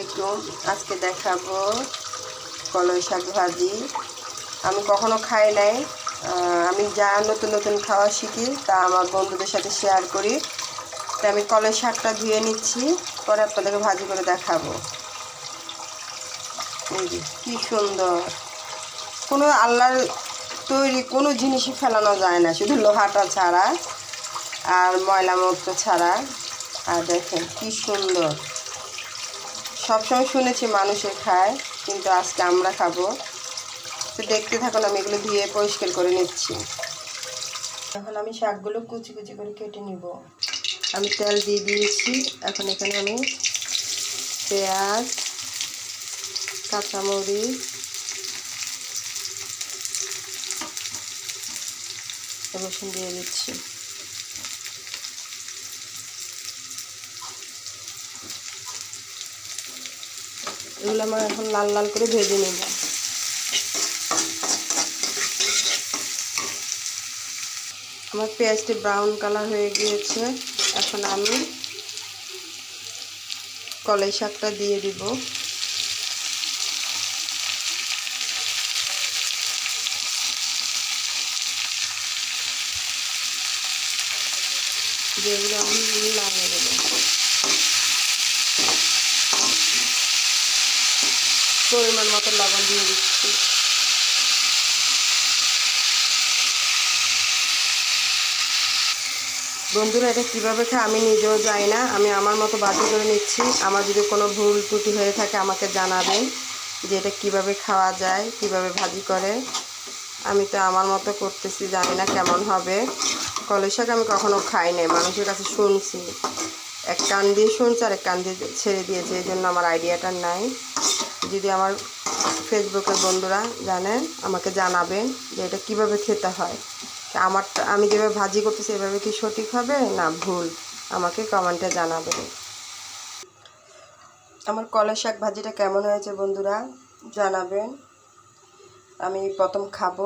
আলাইকুম। আজকে দেখাবো কলই শাক ভাজি। আমি কখনো খাই নাই। আমি যা নতুন নতুন খাওয়া শিখি, তা আমার বন্ধুদের সাথে শেয়ার করি। তো আমি কলই শাকটা ধুয়ে নিচ্ছি, পরে আপনাদেরকে ভাজি করে দেখাবো। কি সুন্দর। কোনো আল্লাহর তৈরি কোনো জিনিসই ফেলানো যায় না, শুধু লোহাটা ছাড়া আর ময়লা মুক্ত ছাড়া। আর দেখেন, কি সুন্দর। সবসময় শুনেছি মানুষে খায়, কিন্তু আজকে আমরা খাব। তো দেখতে থাকুন আমি এগুলো ধুয়ে পরিষ্কার করে নিচ্ছি। এখন আমি শাকগুলো কুচি কুচি করে কেটে নিব। আমি তেল দিয়ে দিয়েছি। এখন এখানে আমি পেঁয়াজ, কাঁচামরিচ, রসুন দিয়ে দিচ্ছি। এগুলো আমার এখন লাল লাল করে ভেজে নেব। আমার পেঁয়াজটি ব্রাউন কালার হয়ে গিয়েছে। এখন আমি কলাই শাকটা দিয়ে দিব। যেগুলো আমি লাগিয়ে দেবো। পরিমাণ মতো লবণ দিয়ে দিচ্ছি। বন্ধুরা, এটা কীভাবে খায় আমি নিজেও যাই না। আমি আমার মতো বাধ্য করে নিচ্ছি। আমার যদি কোনো ভুল ত্রুটি হয়ে থাকে, আমাকে জানাবেন যে এটা কীভাবে খাওয়া যায়, কীভাবে ভাজি করে। আমি তো আমার মতো করতেছি, জানি না কেমন হবে। কলের শাক আমি কখনো খাই নাই, মানুষের কাছে শুনছি। এক কান দিয়ে শুনছে আর এক কান দিয়ে ছেড়ে দিয়েছে, এই জন্য আমার আইডিয়াটা নাই। যদি আমার ফেসবুকের বন্ধুরা জানেন, আমাকে জানাবেন যে এটা কীভাবে খেতে হয়। আমার আমি যেভাবে ভাজি করতেছি, এভাবে কি সঠিক হবে? না, ভুল। আমাকে কমেন্টে জানাবেন। আমার কলের শাক ভাজিটা কেমন হয়েছে বন্ধুরা জানাবেন। আমি প্রথম খাব।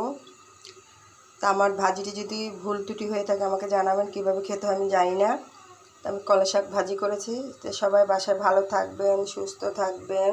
তা আমার ভাজিটি যদি ভুল ত্রুটি হয়ে থাকে, আমাকে জানাবেন কীভাবে খেতে হয়, আমি জানি না। আমি কলা শাক ভাজি করেছি। তো সবাই বাসায় ভালো থাকবেন, সুস্থ থাকবেন।